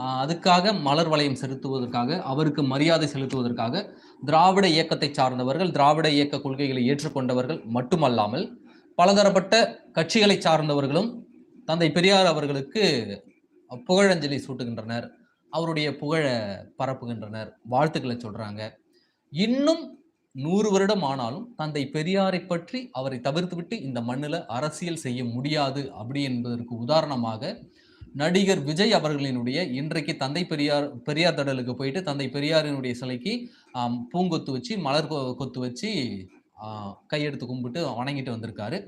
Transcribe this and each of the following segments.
அதுக்காக மலர் வளையம் செலுத்துவதற்காக அவருக்கு மரியாதை செலுத்துவதற்காக திராவிட இயக்கத்தை சார்ந்தவர்கள் திராவிட இயக்க கொள்கைகளை ஏற்றுக்கொண்டவர்கள் மட்டுமல்லாமல் பலதரப்பட்ட கட்சிகளை சார்ந்தவர்களும் தந்தை பெரியார் அவர்களுக்கு புகழஞ்சலி சூட்டுகின்றனர். அவருடைய புகழை பரப்புகின்றனர். வாழ்த்துக்களை சொல்றாங்க. இன்னும் நூறு வருடம் ஆனாலும் தந்தை பெரியாரை பற்றி அவரை தவிர்த்துவிட்டு இந்த மண்ணில் அரசியல் செய்ய முடியாது அப்படி என்பதற்கு உதாரணமாக நடிகர் விஜய் அவர்களினுடைய இன்றைக்கு தந்தை பெரியார் பெரியார் தடலுக்கு போயிட்டு தந்தை பெரியாரினுடைய சிலைக்கு பூங்கொத்து வச்சு மலர் கொத்து வச்சு கையெடுத்து கும்பிட்டு வணங்கிட்டு வந்திருக்காரு.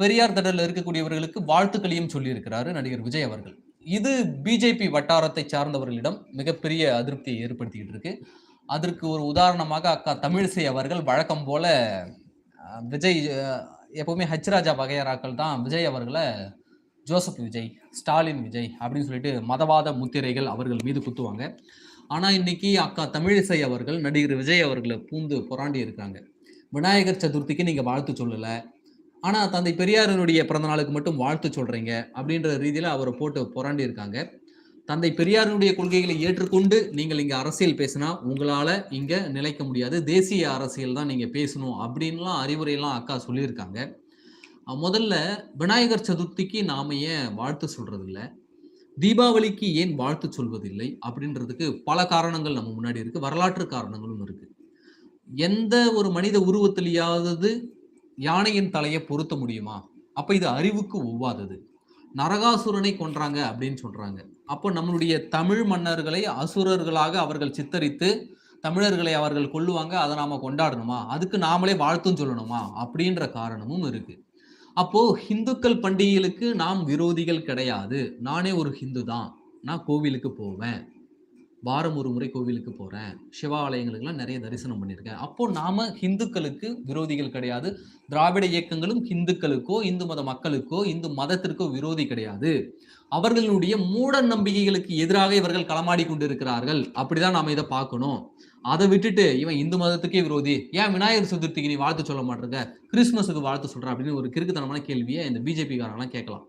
பெரியார் தடலில் இருக்கக்கூடியவர்களுக்கு வாழ்த்துக்களையும் சொல்லியிருக்கிறாரு நடிகர் விஜய் அவர்கள். இது பிஜேபி வட்டாரத்தை சார்ந்தவர்களிடம் மிகப்பெரிய அதிருப்தியை ஏற்படுத்திக்கிட்டு இருக்கு. அதற்கு ஒரு உதாரணமாக அக்கா தமிழிசை அவர்கள் வழக்கம் போல விஜய் எப்பவுமே ஹச்ராஜா வகையராக்கள் தான் விஜய் அவர்களை ஜோசப் விஜய் ஸ்டாலின் விஜய் அப்படின்னு சொல்லிட்டு மதவாத முத்திரைகள் அவர்கள் மீது குத்துவாங்க. ஆனால் இன்னைக்கு அக்கா தமிழிசை அவர்கள் நடிகர் விஜய் அவர்களை பூந்து புராண்டி இருக்காங்க. விநாயகர் சதுர்த்திக்கு நீங்கள் வாழ்த்து சொல்லலை. ஆனால் தந்தை பெரியாரினுடைய பிறந்த நாளுக்கு மட்டும் வாழ்த்து சொல்கிறீங்க அப்படின்ற ரீதியில் அவரை போட்டு புராண்டி இருக்காங்க. தந்தை பெரியாரினுடைய கொள்கைகளை ஏற்றுக்கொண்டு நீங்கள் இங்கே அரசியல் பேசினா உங்களால் இங்கே நிலைக்க முடியாது. தேசிய அரசியல் தான் நீங்கள் பேசணும் அப்படின்லாம் அறிவுரையெல்லாம் அக்கா சொல்லியிருக்காங்க. முதல்ல விநாயகர் சதுர்த்திக்கு நாம ஏன் வாழ்த்து சொல்றது இல்லை தீபாவளிக்கு ஏன் வாழ்த்து சொல்வதில்லை? அப்படின்றதுக்கு பல காரணங்கள் நம்ம முன்னாடி இருக்கு. வரலாற்று காரணங்களும் இருக்கு. எந்த ஒரு மனித உருவத்திலேயாவது யானையின் தலையை பொருத்த முடியுமா? அப்ப இது அறிவுக்கு ஒவ்வாதது. நரகாசுரனை கொன்றாங்க அப்படின்னு சொல்றாங்க. அப்போ நம்மளுடைய தமிழ் மன்னர்களை அசுரர்களாக அவர்கள் சித்தரித்து தமிழர்களை அவர்கள் கொள்ளுவாங்க அதை நாம கொண்டாடணுமா? அதுக்கு நாமளே வாழ்த்தும் சொல்லணுமா? அப்படின்ற காரணமும் இருக்கு. அப்போ ஹிந்துக்கள் பண்டிகைகளுக்கு நாம் விரோதிகள் கிடையாது. நானே ஒரு ஹிந்து தான் நான் கோவிலுக்கு போவேன். வாரம் ஒரு முறை கோவிலுக்கு போகிறேன் சிவாலயங்களுக்கெல்லாம் நிறைய தரிசனம் பண்ணியிருக்கேன். அப்போ நாம ஹிந்துக்களுக்கு விரோதிகள் கிடையாது. திராவிட இயக்கங்களும் ஹிந்துக்களுக்கோ இந்து மத மக்களுக்கோ இந்து மதத்திற்கோ விரோதி கிடையாது. அவர்களுடைய மூட நம்பிக்கைகளுக்கு எதிராக இவர்கள் களமாடி கொண்டிருக்கிறார்கள். அப்படிதான் நாம இதை பார்க்கணும். அதை விட்டுட்டு இவன் இந்து மதத்துக்கே விரோதி. ஏன் விநாயகர் சதுர்த்திக்கு நீ வாழ்த்து சொல்ல மாட்டிருக்க கிறிஸ்துமஸுக்கு வாழ்த்து சொல்ற அப்படின்னு ஒரு கிறுக்குத்தனமான கேள்வியை இந்த பிஜேபி காரங்களாம் கேட்கலாம்.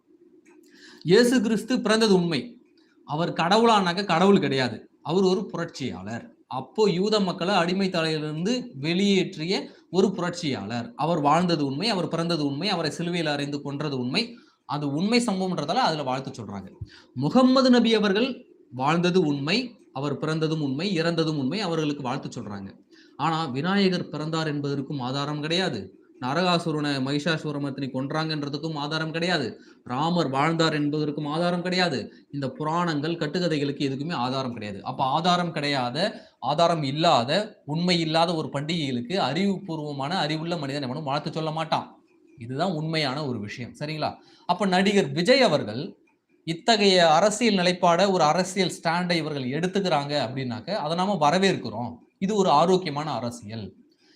இயேசு கிறிஸ்து பிறந்தது உண்மை. அவர் கடவுளானாக்க கடவுள் கிடையாது. அவர் ஒரு புரட்சியாளர். அப்போ யூத மக்களை அடிமை தலையிலிருந்து வெளியேற்றிய ஒரு புரட்சியாளர். அவர் வாழ்ந்தது உண்மை அவர் பிறந்தது உண்மை அவரை சிலுவையில் அறிந்து கொன்றது உண்மை. அது உண்மை சம்பவம்ன்றதால அதுல வாழ்த்து சொல்றாங்க. முகம்மது நபி அவர்கள் வாழ்ந்தது உண்மை. அவர் பிறந்ததும் உண்மை இறந்ததும் உண்மை அவர்களுக்கு வாழ்த்து சொல்றாங்க. ஆனா விநாயகர் பிறந்தார் என்பதற்கும் ஆதாரம் கிடையாது. நரகாசுரனை மகிஷாசுரமத்தினை கொன்றாங்கன்றதுக்கும் ஆதாரம் கிடையாது. ராமர் வாழ்ந்தார் என்பதற்கும் ஆதாரம் கிடையாது. இந்த புராணங்கள் கட்டுக்கதைகளுக்கு எதுக்குமே ஆதாரம் கிடையாது. அப்ப ஆதாரம் கிடையாத ஆதாரம் இல்லாத உண்மை இல்லாத ஒரு பண்டிகைகளுக்கு அறிவுபூர்வமான அறிவுள்ள மனிதன் எவனும் வாழ்த்து சொல்ல மாட்டான். இதுதான் உண்மையான ஒரு விஷயம். சரிங்களா? அப்ப நடிகர் விஜய் அவர்கள் இத்தகைய அரசியல் நிலைப்பாட ஒரு அரசியல் ஸ்டாண்டை இவர்கள் எடுத்துக்கிறாங்க அப்படின்னாக்க அதை நாம வரவேற்கிறோம். இது ஒரு ஆரோக்கியமான அரசியல்.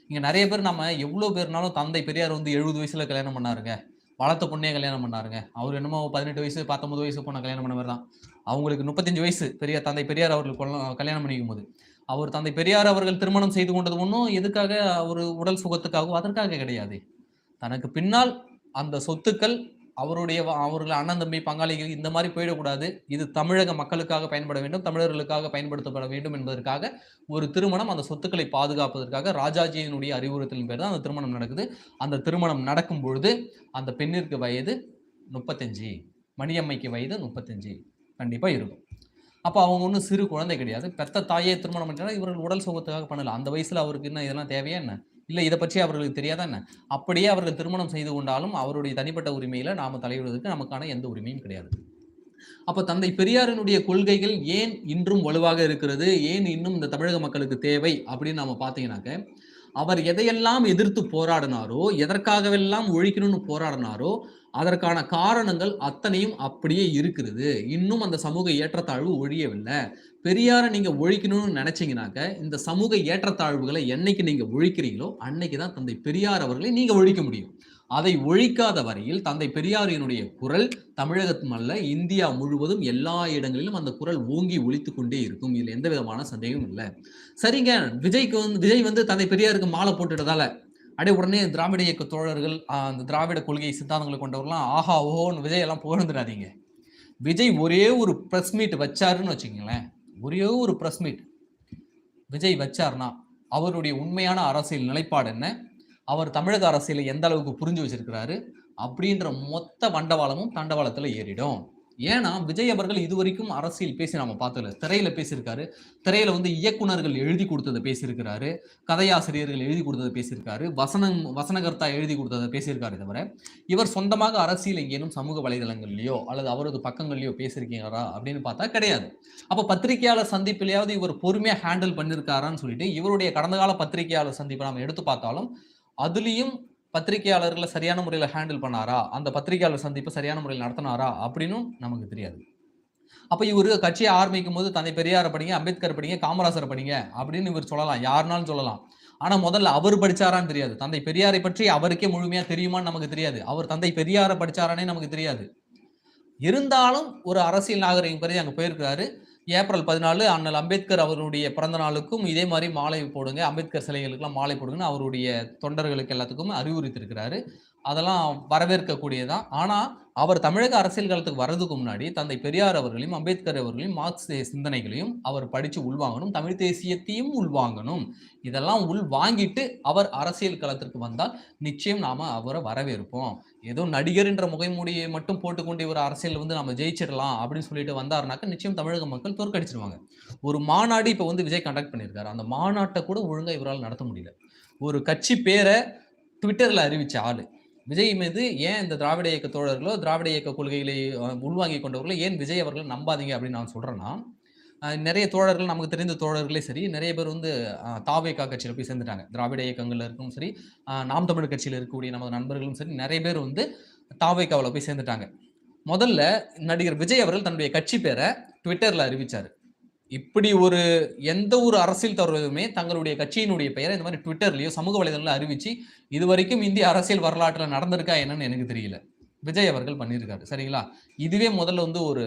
இங்க நிறைய பேர் நம்ம எவ்வளவு பேர்னாலும் தந்தை பெரியார் வந்து எழுபது வயசுல கல்யாணம் பண்ணாருங்க. வளர்த்த பொண்ணே கல்யாணம் பண்ணாருங்க. அவர் என்னமோ பதினெட்டு வயசு பத்தொன்பது வயசு பொண்ணை கல்யாணம் பண்ணவர் தான். அவங்களுக்கு முப்பத்தஞ்சு வயசு பெரிய தந்தை பெரியார் அவர்கள் கல்யாணம் பண்ணிக்கும் போது. அவர் தந்தை பெரியார் அவர்கள் திருமணம் செய்து கொண்டது ஒன்றும் எதுக்காக ஒரு உடல் சுகத்துக்காகவும் அதற்காக கிடையாது. தனக்கு பின்னால் அந்த சொத்துக்கள் அவருடைய அவர்கள் அண்ணன் தம்பி பங்காளிகள் இந்த மாதிரி போயிடக்கூடாது. இது தமிழக மக்களுக்காக பயன்பட வேண்டும் தமிழர்களுக்காக பயன்படுத்தப்பட வேண்டும் என்பதற்காக ஒரு திருமணம் அந்த சொத்துக்களை பாதுகாப்பதற்காக ராஜாஜியினுடைய அறிவுறுத்தலின் பேர் தான் அந்த திருமணம் நடக்குது. அந்த திருமணம் நடக்கும் பொழுது அந்த பெண்ணிற்கு வயது முப்பத்தஞ்சு மணியம்மைக்கு வயது முப்பத்தஞ்சு கண்டிப்பாக இருக்கும். அப்போ அவங்க ஒன்றும் சிறு குழந்தை கிடையாது. பெத்த தாயே திருமணம் பண்ணால் இவர்கள் உடல் சுகத்துக்காக பண்ணல. அந்த வயசில் அவருக்கு என்ன இதெல்லாம் தேவையா என்ன? இல்லை இதை பற்றி அவர்களுக்கு தெரியாதா என்ன? அப்படியே அவர்கள் திருமணம் செய்து கொண்டாலும் அவருடைய தனிப்பட்ட உரிமையில நாம தலையிடுவதற்கு நமக்கான எந்த உரிமையும் கிடையாது. அப்ப தந்தை பெரியாரினுடைய கொள்கைகள் ஏன் இன்றும் வலுவாக இருக்கிறது? ஏன் இன்னும் இந்த தமிழக மக்களுக்கு தேவை? அப்படின்னு நாம பார்த்தீங்கன்னாக்க அவர் எதையெல்லாம் எதிர்த்து போராடினாரோ எதற்காகவெல்லாம் ஒழிக்கணும்னு போராடினாரோ அதற்கான காரணங்கள் அத்தனையும் அப்படியே இருக்கிறது. இன்னும் அந்த சமூக ஏற்றத்தாழ்வு ஒழியவில்லை. பெரியாரை நீங்க ஒழிக்கணும்னு நினைச்சீங்கனாக்க இந்த சமூக ஏற்றத்தாழ்வுகளை என்னைக்கு நீங்க ஒழிக்கிறீங்களோ அன்னைக்கு தான் தந்தை பெரியார் அவர்களை நீங்க ஒழிக்க முடியும். அதை ஒழிக்காத வரையில் தந்தை பெரியாரினுடைய குரல் தமிழகத்தும் அல்ல இந்தியா முழுவதும் எல்லா இடங்களிலும் அந்த குரல் ஓங்கி ஒழித்து கொண்டே இருக்கும். இதுல எந்த விதமான சந்தேகமும் இல்லை. சரிங்க விஜய்க்கு வந்து விஜய் வந்து தந்தை பெரியாருக்கு மாலை போட்டுட்டதால அடே உடனே திராவிட இயக்க தோழர்கள் அந்த திராவிட கொள்கை சித்தாந்தங்களை கொண்டவர்கள்லாம் ஆஹா ஓஹோன்னு விஜய் எல்லாம் புகழ்ந்துடாதீங்க. விஜய் ஒரே ஒரு ப்ரெஸ் மீட் வச்சாருன்னு வச்சுக்கங்களேன். ஒரே ஒரு ப்ரெஸ் மீட் விஜய் வச்சார்னா அவருடைய உண்மையான அரசியல் நிலைப்பாடு என்ன? அவர் தமிழக அரசியலை எந்த அளவுக்கு புரிஞ்சு வச்சிருக்கிறாரு அப்படின்ற மொத்த வண்டவாளமும் தண்டவாளத்தில் ஏறிடும். ஏன்னா விஜய் அவர்கள் இதுவரைக்கும் அரசியல் பேசி நாம பார்த்ததில்ல திரையில பேசியிருக்காரு. திரையில வந்து இயக்குனர்கள் எழுதி கொடுத்ததை பேசியிருக்கிறாரு. கதையாசிரியர்கள் எழுதி கொடுத்ததை பேசியிருக்காரு. வசனம் வசனகர்த்தா எழுதி கொடுத்ததை பேசியிருக்காரு தவிர இவர் சொந்தமாக அரசியல் எங்கேனும் சமூக வலைதளங்கள்லயோ அல்லது அவரது பக்கங்கள்லயோ பேசியிருக்கீங்களா அப்படின்னு பார்த்தா கிடையாது. அப்ப பத்திரிகையாளர் சந்திப்பிலேயாவது இவர் பொறுமையா ஹேண்டில் பண்ணிருக்காரான்னு சொல்லிட்டு இவருடைய கடந்த கால பத்திரிகையாளர் சந்திப்பை நம்ம எடுத்து பார்த்தாலும் அதுலேயும் பத்திரிகையாளர்களை சரியான முறையில் ஹேண்டில் பண்ணாரா? அந்த பத்திரிகையாளர் சந்திப்பை சரியான முறையில் நடத்தினாரா? அப்படின்னும் நமக்கு தெரியாது. அப்போ இவர் கட்சியை ஆரம்பிக்கும் போது தந்தை பெரியாரை படிங்க அம்பேத்கர் படிங்க காமராசரை படிங்க அப்படின்னு இவர் சொல்லலாம். யாருனாலும் சொல்லலாம். ஆனால் முதல்ல அவர் படிச்சாரான்னு தெரியாது. தந்தை பெரியாரை பற்றி அவருக்கே முழுமையாக தெரியுமான்னு நமக்கு தெரியாது. அவர் தந்தை பெரியாரை படிச்சாரானே நமக்கு தெரியாது. இருந்தாலும் ஒரு அரசியல் நாகரிகம் பற்றி அங்கே போயிருக்கிறாரு. ஏப்ரல் பதினாலு அண்ணல் அம்பேத்கர் அவருடைய பிறந்த நாளுக்கும் இதே மாதிரி மாலை போடுங்க. அம்பேத்கர் சிலைகளுக்கெல்லாம் மாலை போடுங்கன்னு அவருடைய தொண்டர்களுக்கு எல்லாத்துக்கும் அறிவுறுத்திருக்கிறாரு அதெல்லாம் வரவேற்கக்கூடியதான் ஆனால் அவர் தமிழக அரசியல் காலத்துக்கு வர்றதுக்கு முன்னாடி தந்தை பெரியார் அவர்களையும் அம்பேத்கர் அவர்களையும் மார்க்சிய சிந்தனைகளையும் அவர் படித்து உள்வாங்கணும் தமிழ் தேசியத்தையும் உள்வாங்கணும். இதெல்லாம் உள் வாங்கிட்டு அவர் அரசியல் களத்திற்கு வந்தால் நிச்சயம் நாம் அவரை வரவேற்போம். ஏதோ நடிகர் என்ற முகைமூடியை மட்டும் போட்டுக்கொண்டு இவர் அரசியல் வந்து நம்ம ஜெயிச்சிடலாம் அப்படின்னு சொல்லிட்டு வந்தாருனாக்க நிச்சயம் தமிழக மக்கள் தோற்கடிச்சிருவாங்க. ஒரு மாநாடு இப்போ வந்து விஜய் கண்டக்ட் பண்ணியிருக்காரு. அந்த மாநாட்டை கூட ஒழுங்காக இவரால் நடத்த முடியல. ஒரு கட்சி பேரை ட்விட்டரில் அறிவித்த ஆள். விஜய் மீது ஏன் இந்த திராவிட இயக்க தோழர்களோ திராவிட இயக்க கொள்கைகளை உள்வாங்கி கொண்டவர்களோ ஏன் விஜய் அவர்கள் நம்பாதீங்க அப்படின்னு நான் சொல்கிறேன்னா நிறைய தோழர்கள் நமக்கு தெரிந்த தோழர்களே சரி நிறைய பேர் வந்து தாவேகா கட்சியில் போய் சேர்ந்துட்டாங்க. திராவிட இயக்கங்கள்ல இருக்கும் சரி நாம் தமிழ் கட்சியில் இருக்கக்கூடிய நமது நண்பர்களும் சரி நிறைய பேர் வந்து தாவேகாவில் போய் சேர்ந்துட்டாங்க. முதல்ல நடிகர் விஜய் அவர்கள் தன்னுடைய கட்சி பேரை ட்விட்டரில் அறிவித்தார் இப்படி ஒரு எந்த ஒரு அரசியல் தலைவருமே தங்களுடைய கட்சியினுடைய பெயரை இந்த மாதிரி ட்விட்டர்லயோ சமூக வலைதளங்களில் அறிவிச்சு இது வரைக்கும் இந்திய அரசியல் வரலாற்றில் நடந்திருக்கா என்னன்னு எனக்கு தெரியல. விஜய் அவர்கள் பண்ணியிருக்காரு சரிங்களா? இதுவே முதல்ல வந்து ஒரு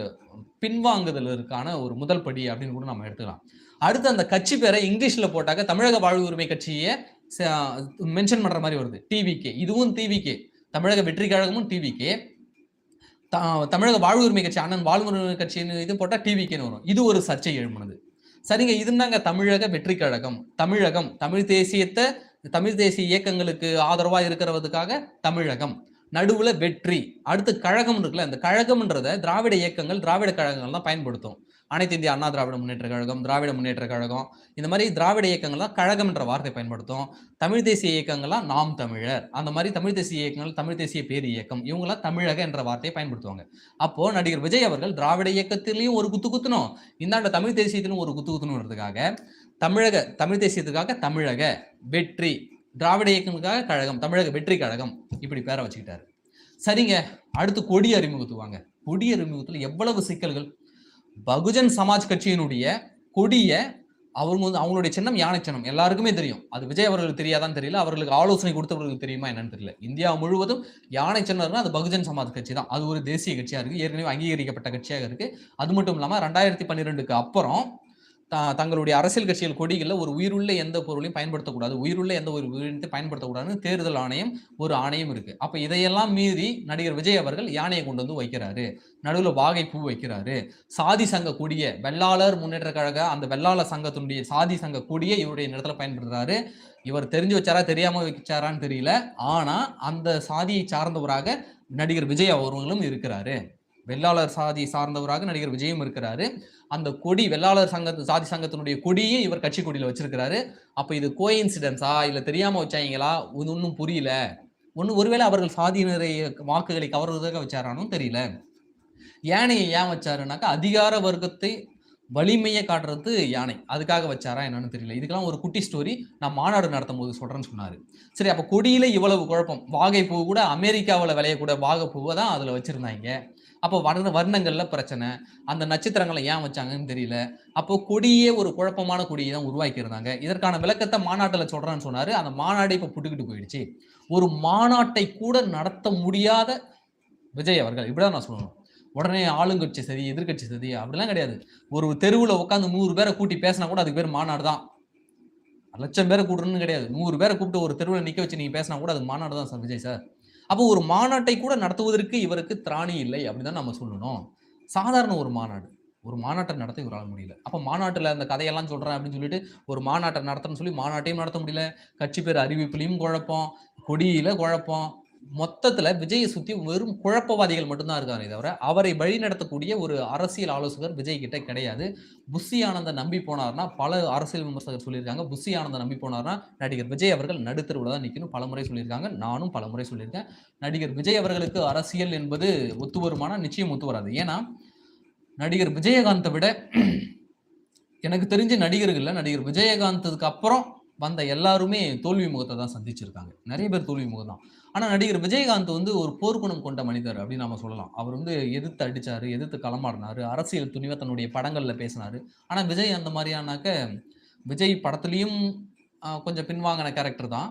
பின்வாங்குதலுக்கான ஒரு முதல் படி அப்படின்னு கூட நம்ம எடுத்துக்கலாம். அடுத்து அந்த கட்சி பேரை இங்கிலீஷில் போட்டாக்க தமிழக வாழ்வு உரிமை கட்சியை மென்ஷன் பண்ணுற மாதிரி வருது. டிவிகே இதுவும் டிவிகே தமிழக வெற்றி கழகமும் டிவிகே தமிழக வாழ்வு உரிமை கட்சி அண்ணன் வாழ்வு உரிமை கட்சின்னு இது போட்டா டிவிக்கேன்னு வரும். இது ஒரு சர்ச்சை எழுப்புனது. சரிங்க இதுனாங்க தமிழக வெற்றி கழகம். தமிழகம் தமிழ் தேசியத்தை தமிழ் தேசிய இயக்கங்களுக்கு ஆதரவா இருக்கிறதுக்காக தமிழகம். நடுவுல வெற்றி. அடுத்து கழகம் இருக்குல்ல இந்த கழகம்ன்றத திராவிட இயக்கங்கள் திராவிட கழகங்கள் தான் பயன்படுத்தும். அனைத்து இந்திய அண்ணா திராவிட முன்னேற்ற கழகம் திராவிட முன்னேற்ற கழகம் இந்த மாதிரி திராவிட இயக்கங்கள் தான் கழகம்ன்ற வார்த்தை பயன்படுத்தும். தமிழ் தேசிய இயக்கங்கள்லாம் நாம் தமிழர். அந்த மாதிரி தமிழ் தேசிய இயக்கங்கள் தமிழ் தேசிய பேர் இயக்கம் இவங்களாம் தமிழக என்ற வார்த்தையை பயன்படுத்துவாங்க. அப்போ நடிகர் விஜய் அவர்கள் திராவிட இயக்கத்திலையும் ஒரு குத்து குத்தணும். இந்தாண்ட தமிழ் தேசியத்திலும் ஒரு குத்து குத்துணுன்றதுக்காக தமிழக தமிழ் தேசியத்துக்காக தமிழக வெற்றி திராவிட இயக்கங்களுக்காக கழகம் தமிழக வெற்றி கழகம் இப்படி பேரை வச்சுக்கிட்டாரு. சரிங்க அடுத்து கொடி அறிமுகத்துவாங்க கொடி அறிமுகத்தில் எவ்வளவு சிக்கல்கள் பகுஜன் சமாஜ் கட்சியினுடைய கொடிய அவங்க வந்து அவங்களுடைய சின்னம் யானை சின்னம் எல்லாருக்குமே தெரியும். அது விஜய் அவர்களுக்கு தெரியாதான்னு தெரியல. அவர்களுக்கு ஆலோசனை கொடுத்தவர்களுக்கு தெரியுமா என்னன்னு தெரியல. இந்தியா முழுவதும் யானை சின்னம்னா அது பகுஜன் சமாஜ் கட்சி தான். அது ஒரு தேசிய கட்சியா இருக்கு. ஏற்கனவே அங்கீகரிக்கப்பட்ட கட்சியாக இருக்கு. அது மட்டும் இல்லாம ரெண்டாயிரத்தி பன்னிரெண்டுக்கு அப்புறம் தங்களுடைய அரசியல் கட்சிகள் கொடிகளில் ஒரு உயிருள்ள எந்த பொருளையும் பயன்படுத்தக்கூடாது. உயிருள்ள எந்த ஒரு உயிரினத்தை பயன்படுத்தக்கூடாதுன்னு தேர்தல் ஆணையம் ஒரு ஆணையம் இருக்கு. அப்ப இதையெல்லாம் மீறி நடிகர் விஜய் அவர்கள் யானையை கொண்டு வந்து வைக்கிறாரு. நடுவில் வாகை பூ வைக்கிறாரு. சாதி சங்க கொடிய வெள்ளாளர் முன்னேற்ற கழக அந்த வெள்ளாளர் சங்கத்தினுடைய சாதி சங்க கொடியை இவருடைய நிலத்துல பயன்படுத்துறாரு. இவர் தெரிஞ்சு வச்சாரா தெரியாம வச்சாரான்னு தெரியல. ஆனா அந்த சாதியை சார்ந்தவராக நடிகர் விஜய் அவர்களும் இருக்கிறாரு. வெள்ளாளர் சாதி சார்ந்தவராக நடிகர் விஜயும் இருக்கிறாரு. அந்த கொடி வெள்ளாளர் சங்க சாதி சங்கத்தினுடைய கொடியை இவர் கட்சி கொடியில வச்சிருக்கிறாரு. அப்ப இது கோ இன்சிடென்ஸா இல்ல தெரியாம வச்சாங்களா இது ஒன்றும் புரியல. ஒன்று ஒருவேளை அவர்கள் சாதியினரை வாக்குகளை கவர்வதாக வச்சாரானும் தெரியல. யானையை ஏன் வச்சாருனாக்கா அதிகார வர்க்கத்தை வலிமையை காட்டுறது யானை. அதுக்காக வச்சாரா என்னன்னு தெரியல. இதுக்கெல்லாம் ஒரு குட்டி ஸ்டோரி நான் மாநாடு நடத்தும் போது சொல்றேன்னு சொன்னாரு. சரி அப்போ கொடியில இவ்வளவு குழப்பம். வாகை பூ கூட அமெரிக்காவில் விளையக்கூட வாகைப்பூவை தான் அதில் வச்சிருந்தாங்க அப்போ வர்ண வர்ணங்கள்ல பிரச்சனை. அந்த நட்சத்திரங்களை ஏன் வச்சாங்கன்னு தெரியல. அப்போ கொடியே ஒரு குழப்பமான கொடியை தான் உருவாக்கி இருந்தாங்க. இதற்கான விளக்கத்தை மாநாட்டில் சொல்றேன்னு சொன்னாரு. அந்த மாநாடு இப்போ புட்டுக்கிட்டு போயிடுச்சு. ஒரு மாநாட்டை கூட நடத்த முடியாத விஜய் அவர்கள் இப்படிதான் நான் சொல்லணும். உடனே ஆளுங்கட்சி சரி எதிர்க்கட்சி சரி அப்படிலாம் கிடையாது. ஒரு தெருவில் உட்காந்து நூறு பேரை கூட்டி பேசினா கூட அதுக்கு பேர் மாநாடு தான். லட்சம் பேரை கூட்டணும்னு கிடையாது. நூறு பேரை கூப்பிட்டு ஒரு தெருவில் நிற்க வச்சு நீங்கள் பேசினா கூட அது மாநாடு தான் சார் விஜய் சார். அப்போ ஒரு மாநாட்டை கூட நடத்துவதற்கு இவருக்கு திராணி இல்லை அப்படின்னு தான் நம்ம சொல்லணும். சாதாரண ஒரு மாநாடு. ஒரு மாநாட்டை நடத்த இவரால் முடியல. அப்போ மாநாட்டில் அந்த கதையெல்லாம் சொல்கிறேன் அப்படின்னு சொல்லிட்டு ஒரு மாநாட்டை நடத்தணும்னு சொல்லி மாநாட்டையும் நடத்த முடியல. கட்சி பேர் அறிவிப்புலையும் குழப்பம் கொடியில் குழப்பம் மொத்தத்துல விஜயை சுத்தி வெறும் குழப்பவாதிகள் மட்டும்தான் இருக்காரே தவிர அவரை வழி நடத்தக்கூடிய ஒரு அரசியல் ஆலோசகர் விஜய் கிட்ட கிடையாது. புஷி ஆனந்த நம்பி போனார்னா பல அரசியல் விமர்சகர் சொல்லியிருக்காங்க. புஷி ஆனந்த நம்பி போனார்னா நடிகர் விஜய் அவர்கள் நடுத்தருவில் தான் நிற்கணும் பலமுறை சொல்லியிருக்காங்க. நானும் பலமுறை சொல்லியிருக்கேன். நடிகர் விஜய் அவர்களுக்கு அரசியல் என்பது ஒத்து வருமானா? நிச்சயம் ஒத்து வராது. ஏன்னா நடிகர் விஜயகாந்தை விட எனக்கு தெரிஞ்ச நடிகர்கள்ல நடிகர் விஜயகாந்ததுக்கு அப்புறம் வந்த எல்லாருமே தோல்வி முகத்தை தான் சந்திச்சிருக்காங்க. நிறைய பேர் தோல்வி முகம் தான். ஆனால் நடிகர் விஜயகாந்த் வந்து ஒரு போர்க்குணம் கொண்ட மனிதர் அப்படின்னு நம்ம சொல்லலாம். அவர் வந்து எதிர்த்து அடித்தார் எதிர்த்து களமாடினாரு அரசியல் துணிவை தன்னுடைய படங்களில் பேசினார். ஆனால் விஜய் அந்த மாதிரியானாக்க விஜய் படத்துலேயும் கொஞ்சம் பின்வாங்கின கேரக்டர் தான்.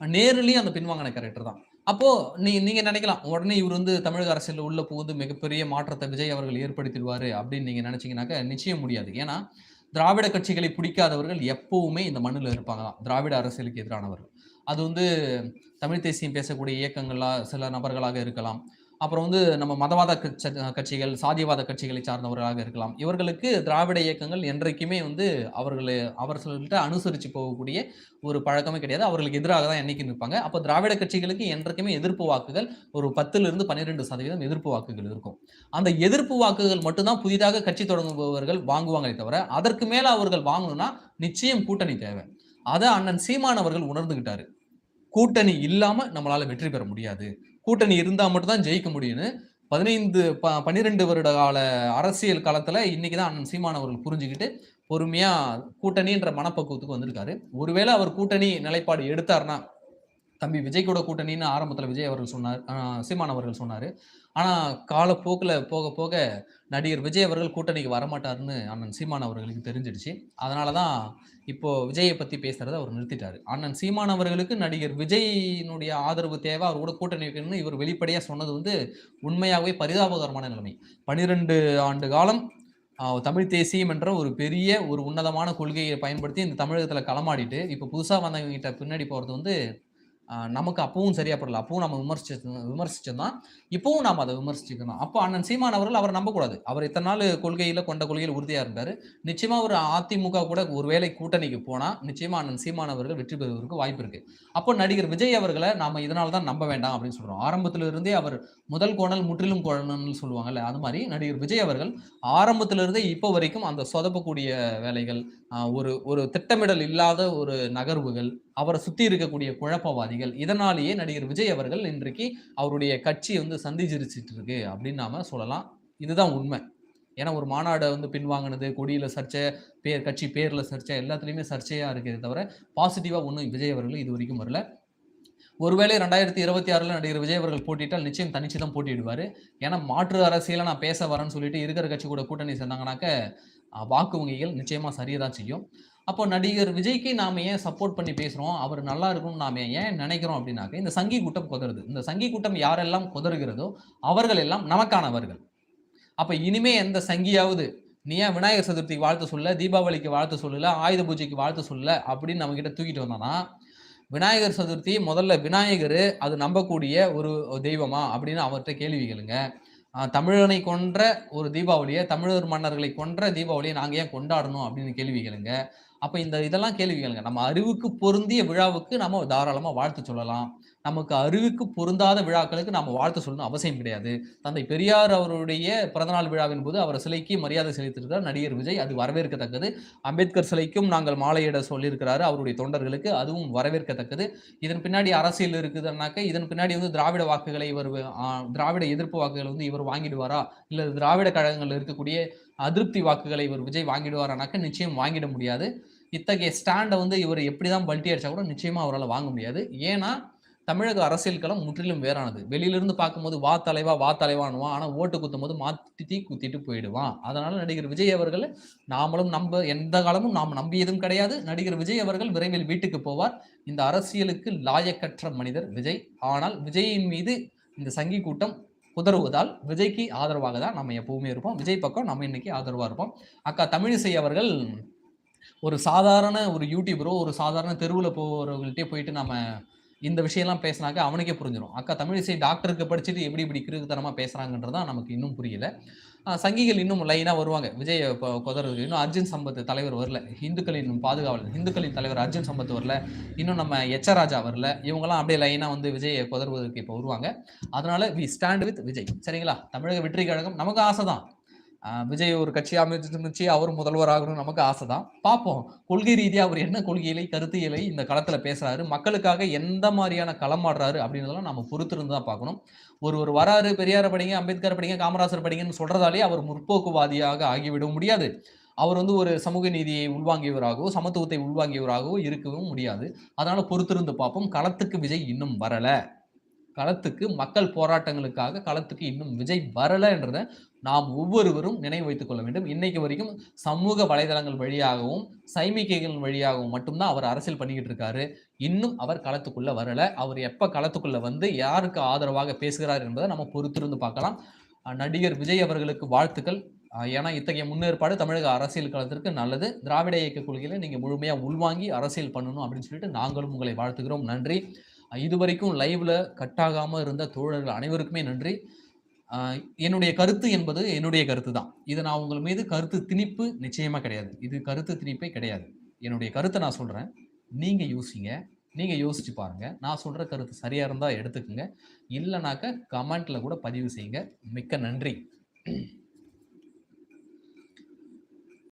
நேர்லேயும் அந்த பின்வாங்கின கேரக்டர் தான். அப்போ நீ நீங்க நினைக்கலாம் உடனே இவர் வந்து தமிழக அரசியல் உள்ள புகுந்து மிகப்பெரிய மாற்றத்தை விஜய் அவர்கள் ஏற்படுத்திடுவாரு அப்படின்னு நீங்க நினைச்சீங்கன்னாக்க நிச்சயம் முடியாது. ஏன்னா திராவிட கட்சிகளை பிடிக்காதவர்கள் எப்பவுமே இந்த மண்ணில் இருப்பாங்க தான் திராவிட அரசியலுக்கு எதிரானவர்கள். அது வந்து தமிழ் தேசியம் பேசக்கூடிய இயக்கங்களாக சில நபர்களாக இருக்கலாம். அப்புறம் வந்து நம்ம மதவாத கட்ச- கட்சிகள் சாதியவாத கட்சிகளை சார்ந்தவர்களாக இருக்கலாம். இவர்களுக்கு திராவிட இயக்கங்கள் என்றைக்குமே வந்து அவர்களை அவர்கள்ட்ட அனுசரித்து போகக்கூடிய ஒரு பழக்கமே கிடையாது. அவர்களுக்கு எதிராக தான் என்னைக்கு நிற்பாங்க. அப்போ திராவிட கட்சிகளுக்கு என்றைக்குமே எதிர்ப்பு வாக்குகள் ஒரு பத்துலேருந்து பன்னிரெண்டு சதவீதம் எதிர்ப்பு வாக்குகள் இருக்கும். அந்த எதிர்ப்பு வாக்குகள் மட்டும்தான் புதிதாக கட்சி தொடங்குபவர்கள் வாங்குவாங்களே தவிர அதற்கு மேலே அவர்கள் வாங்கணும்னா நிச்சயம் கூட்டணி தேவை. அதை அண்ணன் சீமான் அவர்கள் உணர்ந்துகிட்டாரு. கூட்டணி இல்லாமல் நம்மளால் வெற்றி பெற முடியாது. கூட்டணி இருந்தா மட்டும் தான் ஜெயிக்க முடியும்னு பதினைந்து ப பன்னிரெண்டு வருட கால அரசியல் காலத்துல இன்னைக்கு தான் அண்ணன் சீமான் அவர்கள் புரிஞ்சுக்கிட்டு பொறுமையா கூட்டணின்ற மனப்பக்குவத்துக்கு வந்திருக்காரு. ஒருவேளை அவர் கூட்டணி நிலைப்பாடு எடுத்தாருன்னா தம்பி விஜய் கூட கூட்டணின்னு ஆரம்பத்தில் விஜய் அவர்கள் சொன்னார். சீமான் அவர்கள் சொன்னார். ஆனால் காலப்போக்கில் போக போக நடிகர் விஜய் அவர்கள் கூட்டணிக்கு வரமாட்டார்னு அண்ணன் சீமான் அவர்களுக்கு தெரிஞ்சிடுச்சு. அதனாலதான் இப்போது விஜயை பற்றி பேசுகிறத அவர் நிறுத்திட்டார். அண்ணன் சீமான் அவர்களுக்கு நடிகர் விஜயினுடைய ஆதரவு தேவை அவர் கூட கூட்டணி வைக்கணும்னு இவர் வெளிப்படையாக சொன்னது வந்து உண்மையாகவே பரிதாபகரமான நிலைமை. பனிரெண்டு ஆண்டு காலம் தமிழ் தேசியம் என்ற ஒரு பெரிய ஒரு உன்னதமான கொள்கையை பயன்படுத்தி இந்த தமிழகத்தில் களமாடிட்டு இப்போ புதுசாக வந்தவங்க கிட்ட பின்னாடி போகிறது வந்து நமக்கு அப்பவும் சரியா படல அப்பவும் நம்ம விமர்சிச்சு விமர்சிச்சிருந்தோம் இப்பவும் நாம் அதை விமர்சிச்சுக்கணும். அப்போ அண்ணன் சீமான் அவர்கள் அவர் நம்பக்கூடாது. அவர் இத்தனை நாள் கொள்கையில கொண்ட கொள்கையில் உறுதியா இருந்தாரு. நிச்சயமா ஒரு அதிமுக கூட ஒருவேளை கூட்டணிக்கு போனா நிச்சயமா அண்ணன் சீமான் அவர்கள் வெற்றி பெறுவதற்கு வாய்ப்பு இருக்கு. அப்போ நடிகர் விஜய் அவர்களை நாம இதனால தான் நம்ப வேண்டாம் அப்படின்னு சொல்றோம். ஆரம்பத்துல இருந்தே அவர் முதல் கோணல் முற்றிலும் கோணல்னு சொல்லுவாங்கல்ல அது மாதிரி நடிகர் விஜய் அவர்கள் ஆரம்பத்துல இருந்தே இப்போ வரைக்கும் அந்த சொதப்பக்கூடிய வேலைகள் ஒரு ஒரு திட்டமிடல் இல்லாத ஒரு நகர்வுகள் அவரை சுற்றி இருக்கக்கூடிய குழப்பவாதிகள். இதனாலேயே நடிகர் விஜய் அவர்கள் இன்றைக்கு அவருடைய கட்சி வந்து சந்திச்சிருச்சிட்டு இருக்கு அப்படின்னு நாம சொல்லலாம். இதுதான் உண்மை. ஏன்னா ஒரு மாநாடை வந்து பின்வாங்கினது கொடியில் சர்ச்சை பேர் கட்சி பேரில் சர்ச்சை எல்லாத்துலேயுமே சர்ச்சையாக இருக்கே தவிர பாசிட்டிவாக ஒன்றும் விஜய் அவர்கள் இது வரைக்கும் வரல. ஒருவேளை ரெண்டாயிரத்தி இருபத்தி ஆறில் நடிகர் விஜய் அவர்கள் போட்டிட்டால் நிச்சயம் தனிச்சு தான் போட்டிடுவார் ஏன்னா மாற்று அரசியலை நான் பேச வரேன்னு சொல்லிட்டு இருக்கிற கட்சி கூட கூட்டணி சேர்ந்தாங்கனாக்க வாக்கு வங்கிகள் நிச்சயமாக சரியதான் செய்யும். அப்போ நடிகர் விஜய்க்கு நாம ஏன் சப்போர்ட் பண்ணி பேசுறோம்? அவர் நல்லா இருக்கும்னு நாம ஏன் நினைக்கிறோம் அப்படின்னாக்க இந்த சங்கி கூட்டம் குதறுது. இந்த சங்கி கூட்டம் யாரெல்லாம் குதறுகிறதோ அவர்கள் எல்லாம் நமக்கானவர்கள். அப்ப இனிமே எந்த சங்கியாவது நீ ஏன் விநாயகர் சதுர்த்திக்கு வாழ்த்து சொல்ல தீபாவளிக்கு வாழ்த்து சொல்லல? ஆயுத பூஜைக்கு வாழ்த்து சொல்லல? அப்படின்னு நம்ம கிட்ட தூக்கிட்டு வந்தானா விநாயகர் சதுர்த்தி முதல்ல விநாயகர் அது நம்பக்கூடிய ஒரு தெய்வமா? அப்படின்னு அவர்கிட்ட கேள்வி கேளுங்க. தமிழனை கொன்ற ஒரு தீபாவளியை தமிழர் மன்னர்களை கொன்ற தீபாவளியை நாங்கள் ஏன் கொண்டாடணும் அப்படின்னு கேள்வி கேளுங்க. அப்ப இந்த இதெல்லாம் கேள்விகளுங்க நம்ம அறிவுக்கு பொருந்திய விழாவுக்கு நம்ம தாராளமா வாழ்த்து சொல்லலாம். நமக்கு அறிவுக்கு பொருந்தாத விழாக்களுக்கு நம்ம வாழ்த்து சொல்லணும் அவசியம் கிடையாது. தந்தை பெரியார் அவருடைய பிறந்தநாள் விழாவின் போது அவர் சிலைக்கு மரியாதை செலுத்திருக்கிறார் நடிகர் விஜய் அது வரவேற்கத்தக்கது. அம்பேத்கர் சிலைக்கும் நாங்கள் மாலையிட சொல்லியிருக்கிறாரு. அவருடைய தொண்டர்களுக்கு அதுவும் வரவேற்கத்தக்கது. இதன் பின்னாடி அரசியல் இருக்குதுன்னாக்க இதன் பின்னாடி வந்து திராவிட வாக்குகளை இவர் திராவிட எதிர்ப்பு வாக்குகளை வந்து இவர் வாங்கிடுவாரா? இல்ல திராவிட கழகங்கள் இருக்கக்கூடிய அதிருப்தி வாக்குகளை இவர் விஜய் வாங்கிடுவாரானாக்க நிச்சயம் வாங்கிட முடியாது. இத்தகைய ஸ்டாண்டை வந்து இவர் எப்படி தான் பல்ட்டி அடிச்சா கூட நிச்சயமாக அவரால் வாங்க முடியாது. ஏன்னா தமிழக அரசியல் களம் முற்றிலும் வேறானது. வெளியிலிருந்து பார்க்கும்போது வா தலைவா வா தலைவானுவான் ஆனால் ஓட்டு குத்தும் போது மாத்தி குத்திட்டு போயிடுவான் அதனால நடிகர் விஜய் அவர்கள் நாமளும் நம்ப எந்த காலமும் நாம் நம்பியதும் கிடையாது. நடிகர் விஜய் அவர்கள் விரைவில் வீட்டுக்கு போவார். இந்த அரசியலுக்கு லாயக்கற்ற மனிதர் விஜய். ஆனால் விஜயின் மீது இந்த சங்கி கூட்டம் குதறுவதால் விஜய்க்கு ஆதரவாக தான் நம்ம எப்பவுமே இருப்போம். விஜய் பக்கம் நம்ம இன்னைக்கு ஆதரவாக இருப்போம். அக்கா தமிழிசை அவர்கள் ஒரு சாதாரண ஒரு யூடியூபரோ ஒரு சாதாரண தெருவில் போகிறவங்கள்ட்டே போயிட்டு நம்ம இந்த விஷயம்லாம் பேசினாக்க அவனுக்கே புரிஞ்சிடும் அக்கா தமிழிசை டாக்டருக்கு படிச்சுட்டு எப்படி இப்படி கிருத்தனமாக பேசுகிறாங்கன்றது தான் நமக்கு இன்னும் புரியல. சங்கிகள் இன்னும் லைனாக வருவாங்க. விஜய் குதறது இன்னும் அர்ஜுன் சம்பத் தலைவர் வரல. இந்துக்களின் பாதுகாவலர் இந்துக்களின் தலைவர் அர்ஜுன் சம்பத் வரல. இன்னும் நம்ம எச்சராஜா வரல. இவங்கெல்லாம் அப்படியே லைனாக வந்து விஜய் குதறுவதற்கு இப்போ வருவாங்க. அதனால வி ஸ்டாண்ட் வித் விஜய். சரிங்களா? தமிழக வெற்றி கழகம் நமக்கு ஆசை தான் விஜய் ஒரு கட்சி அமைச்சிருந்துச்சு அவர் முதல்வர் ஆகணும் நமக்கு ஆசை தான் பார்ப்போம். கொள்கை ரீதியாக அவர் என்ன கொள்கையிலை கருத்தியலை இந்த களத்தில் பேசுறாரு மக்களுக்காக எந்த மாதிரியான களமாடுறாரு அப்படின்றதெல்லாம் நம்ம பொறுத்திருந்து தான் பார்க்கணும். ஒரு ஒரு வராரு பெரியார் படிங்க அம்பேத்கர் படிங்க காமராசர் படிங்கன்னு சொல்றதாலே அவர் முற்போக்குவாதியாக ஆகிவிட முடியாது. அவர் வந்து ஒரு சமூக நீதியை உள்வாங்கியவராகவோ சமத்துவத்தை உள்வாங்கியவராகவோ இருக்கவும் முடியாது. அதனால பொறுத்திருந்து பார்ப்போம். களத்துக்கு விஜய் இன்னும் வரலை. களத்துக்கு மக்கள் போராட்டங்களுக்காக களத்துக்கு இன்னும் விஜய் வரலைன்றத நாம் ஒவ்வொருவரும் நினைவு வைத்துக் கொள்ள வேண்டும். இன்னைக்கு வரைக்கும் சமூக வலைதளங்கள் வழியாகவும் சைமிக்கைகள் வழியாகவும் மட்டும்தான் அவர் அரசியல் பண்ணிக்கிட்டு இருக்காரு. இன்னும் அவர் களத்துக்குள்ள வரல. அவர் எப்ப களத்துக்குள்ள வந்து யாருக்கு ஆதரவாக பேசுகிறார் என்பதை நம்ம பொறுத்திருந்து பார்க்கலாம். நடிகர் விஜய் அவர்களுக்கு வாழ்த்துக்கள். ஏன்னா இத்தகைய முன்னேற்பாடு தமிழக அரசியல் களத்திற்கு நல்லது. திராவிட இயக்க கொள்கையில நீங்க முழுமையா உள்வாங்கி அரசியல் பண்ணணும் அப்படின்னு சொல்லிட்டு நாங்களும் உங்களை வாழ்த்துகிறோம். நன்றி. இதுவரைக்கும் லைவ்ல கட்டாகாம இருந்த தோழர்கள் அனைவருக்குமே நன்றி. என்னுடைய கருத்து என்பது என்னுடைய கருத்து தான் இது நான் உங்கள் மீது கருத்து திணிப்பு நிச்சயமா கிடையாது. இது கருத்து திணிப்பே கிடையாது. என்னுடைய கருத்தை நான் சொல்றேன். நீங்க யோசிங்க. நீங்க யோசிச்சு பாருங்க. நான் சொல்ற கருத்து சரியா இருந்தா எடுத்துக்கோங்க. இல்லைனாக்க கமெண்ட்ல கூட பதிவு செய்யுங்க. மிக்க நன்றி.